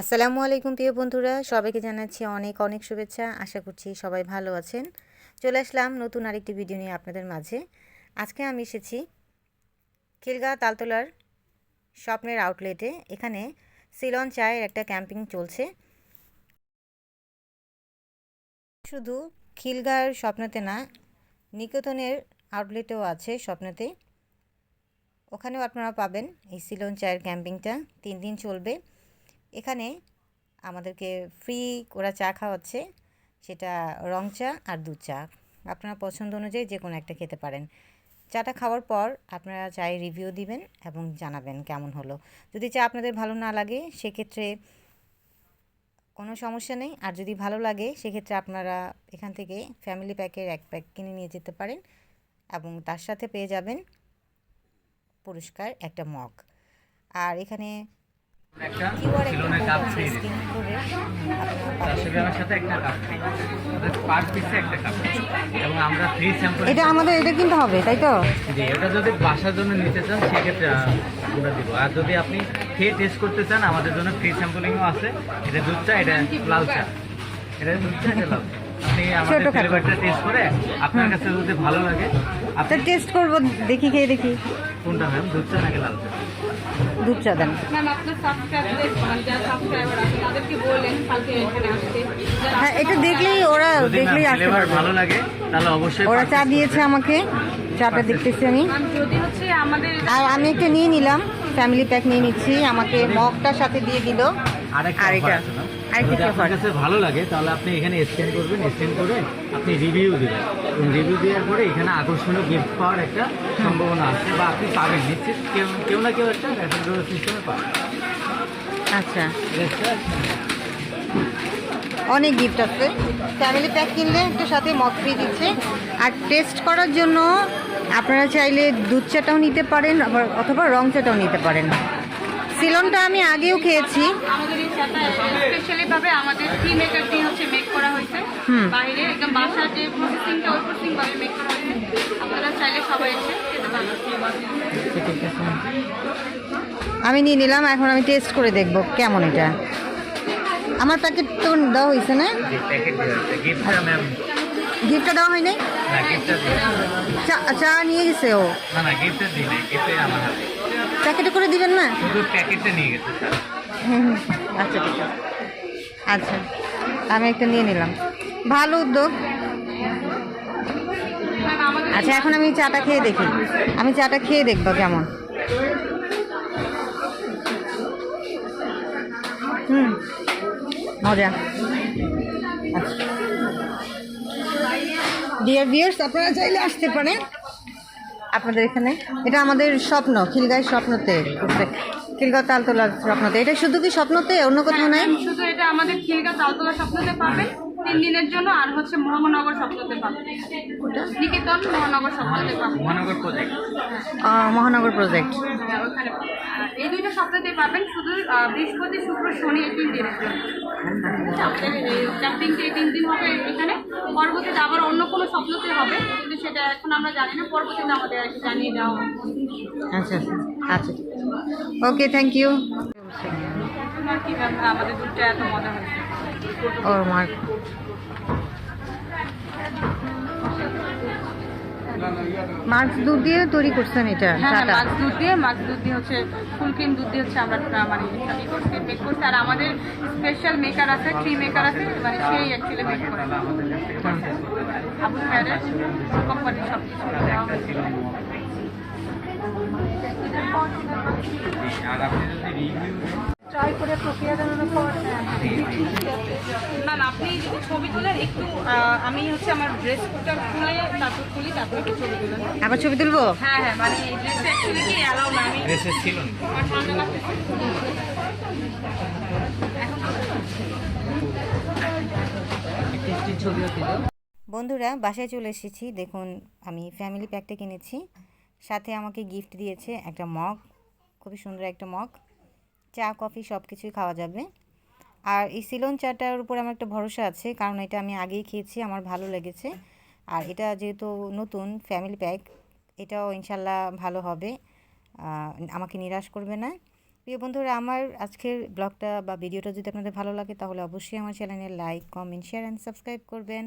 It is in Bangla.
আসসালামু আলাইকুম প্রিয় বন্ধুরা, সবাইকে জানাচ্ছি অনেক অনেক শুভেচ্ছা। আশা করছি সবাই ভালো আছেন। চলে আসলাম নতুন আরেকটি ভিডিও নিয়ে আপনাদের মাঝে। আজকে আমি এসেছি খিলগা তালতলার স্বপ্নের আউটলেটে এখানে সিলন চায়ের একটা ক্যাম্পিং চলছে। শুধু খিলগার স্বপ্নতে না, নিকেতনের আউটলেটেও আছে স্বপ্নতে। ওখানেও আপনারা পাবেন এই সিলন চায়ের ক্যাম্পিংটা। তিন দিন চলবে। এখানে আমাদেরকে ফ্রি ওরা চা খাওয়াচ্ছে। সেটা রং চা আর দুধ চা। আপনারা পছন্দ অনুযায়ী যে কোনো একটা খেতে পারেন। চাটা খাওয়ার পর আপনারা চায়ের রিভিউ দিবেন এবং জানাবেন কেমন হলো। যদি চা আপনাদের ভালো না লাগে, সেক্ষেত্রে কোনো সমস্যা নেই। আর যদি ভালো লাগে, সেক্ষেত্রে আপনারা এখান থেকে ফ্যামিলি প্যাকের এক প্যাক কিনে নিয়ে যেতে পারেন এবং তার সাথে পেয়ে যাবেন পুরস্কার, একটা মগ। আর এখানে একটা সিলনের কাপ ফ্রি আপনারা চারশো গ্রামের সাথে একটা কাপ ফ্রি পার পিসে একটা কাপ এবং আমরা ফ্রি স্যাম্পল এটা আমাদের এটা কিনতে হবে তাই তো? জি এটা যদি বাসার জন্য নিতে চান সেক্ষেত্রে আমরা দিব। আর যদি আপনি খেয়ে টেস্ট করতে চান আমাদের জন্য ফ্রি স্যাম্পলিংও আছে। এটা দুধ চা এটা লাল চা। এটা দুধ চা এটা লাল চা। আপনি আমাদের ফ্লেভারটা টেস্ট করে আপনার কাছে যদি ভালো লাগে তা আপনি টেস্ট করব দেখি খেয়ে দেখি। কোনটা ম্যাম দুধ চা নাকি লাল চা? দুধ চা দেন হ্যাঁ এটা দেখলেই ওরা দেখলেই আসতে ভালো লাগে তাহলে অবশ্যই ওরা চা দিয়েছে আমাকে চাটা দেখতেছি আমি। ম্যাম যদি হচ্ছে আমাদের আর আমি একটা নিয়ে নিলাম ফ্যামিলি প্যাক নিয়ে নিচ্ছি আমাকে মগটার সাথে দিয়ে দিল। আর এটা আরেকটা যদি কি আপনার কাছে ভালো লাগে তাহলে আপনি এখানে স্ক্যান করবেন স্ক্যান করে আপনি রিভিউ দিবেন। রিভিউ দেওয়ার পরে এখানে আকর্ষণীয় গিফট পাওয়ার একটা সম্ভাবনা আছে বা আপনি পাবেন নিশ্চিত। কেউ কেউ না কেউ একটা সিস্টেমে পাবেন আচ্ছা। অনেক গিফট আছে। ফ্যামিলি প্যাক কিনলে একটা সাথে মগ ফ্রি দিচ্ছে। আর টেস্ট করার জন্য আপনারা চাইলে দুধ চাটাও নিতে পারেন আবার অথবা রং চাটাও নিতে পারেন। সিলনটা আমি আগেও খেয়েছি। আমাদের এই চাটা স্পেশালি ভাবে আমাদের টি মেকার দিয়ে হচ্ছে মেক করা হয়েছে। বাইরে একদম বাসার যে প্রসেসিংটা ওই প্রসেসিং ভাবে মেক করা হয়েছে। আপনারা চাইলে সবাই এসে খেতে পারেন। আমি নিয়ে নিলাম এখন আমি টেস্ট করে দেখব কেমন এটা। আমার প্যাকেট তো দেওয়া হয়েছে না? গিফটটা দেওয়া হয়নি? চা নিয়ে গেছে ও। না না গিফটটা দিই গিফটে আমার হাতে। প্যাকেটে করে দিবেন না? শুধু প্যাকেটটা নিয়ে গেছে স্যার। হুম হুম। আচ্ছা ঠিক আছে। আচ্ছা আমি একটা নিয়ে নিলাম। ভালো উদ্যোগ। আচ্ছা এখন আমি চাটা খেয়ে দেখি। আমি চাটা খেয়ে দেখব কেমন। হুম মজা। আচ্ছা। ডিয়ার বিয়ার্স আপনারা চাইলে আসতে পারেন। আপনাদের এখানে? এটা আমাদের স্বপ্ন খিলগাঁয়ের স্বপ্নতে। খিলগাঁও তালতলার স্বপ্নতে। এটা শুধু কি স্বপ্নতে? অন্য কোথাও নাই? শুধু এটা আমাদের খিলগা তালতলা স্বপ্নতে পাবেন। তিন দিনের জন্য আর হচ্ছে মহানগর স্বপ্নতে পাবেন। নিকেতন মহানগর স্বপ্নতে পাবেন। মহানগর প্রজেক্ট মহানগর প্রজেক্ট হ্যাঁ, ওখানে এই দুইটা সপ্তাহে পাবেন শুধু বৃহস্পতি শুক্র শনি এই তিন দিনের জন্য। ক্যাম্পিংটা এই তিন দিন হবে পরবর্তীতে আবার অন্য কোনো স্বপ্নতে হবে কিন্তু সেটা এখন আমরা জানি না পরবর্তীতে আমাদের আর কি জানিয়ে দেওয়া হবে। আচ্ছা আচ্ছা। ওকে থ্যাংক ইউ আমাদের দুধটা এত মজা হয়েছে। ওর মার মাছ দুধ দিয়ে তৈরি করছেন এটা হ্যাঁ হ্যাঁ মাছ দুধ দিয়ে মাছ দুধ দিয়ে হচ্ছে ফুল ক্রিম দুধ দিয়ে হচ্ছে আমরা মানে করছি মেক করছি। আর আমাদের স্পেশাল মেকার আছে ট্রি মেকার আছে মানে সেই অ্যাকচুয়ালি মেক করে আবু খায়ের কোম্পানি সব কিছু ট্রাই করে প্রক্রিয়াজাতের পর ম্যাম আপনি যদি ছবি তোলেন একটু আমি হচ্ছে আমার ড্রেস কোডটা খুলে তারপর খুলি তারপর একটু ছবি তুলেন আবার ছবি তুলবো? হ্যাঁ হ্যাঁ মানে এই ড্রেস অ্যাকচুয়ালি কি অ্যালাউ না আমি ড্রেসে ছিল না। বন্ধুরা বাসায় চলে এসেছি। দেখুন আমি ফ্যামিলি প্যাকটা কিনেছি। সাথে আমাকে গিফট দিয়েছে একটা মগ খুবই সুন্দর একটা মগ চা, কফি সব কিছুই খাওয়া যাবে। আর এই সিলন চাটার উপর আমার একটা ভরসা আছে, কারণ এটা আমি আগেই খেয়েছি, আমার ভালো লেগেছে। আর এটা যেহেতু নতুন ফ্যামিলি প্যাক এটাও ইনশাল্লাহ ভালো হবে। আমাকে নিরাশ করবে না। প্রিয় বন্ধুরা, আমার আজকের ব্লগটা বা ভিডিওটা যদি আপনাদের ভালো লাগে, তাহলে অবশ্যই আমার চ্যানেলে like comment share and subscribe করবেন।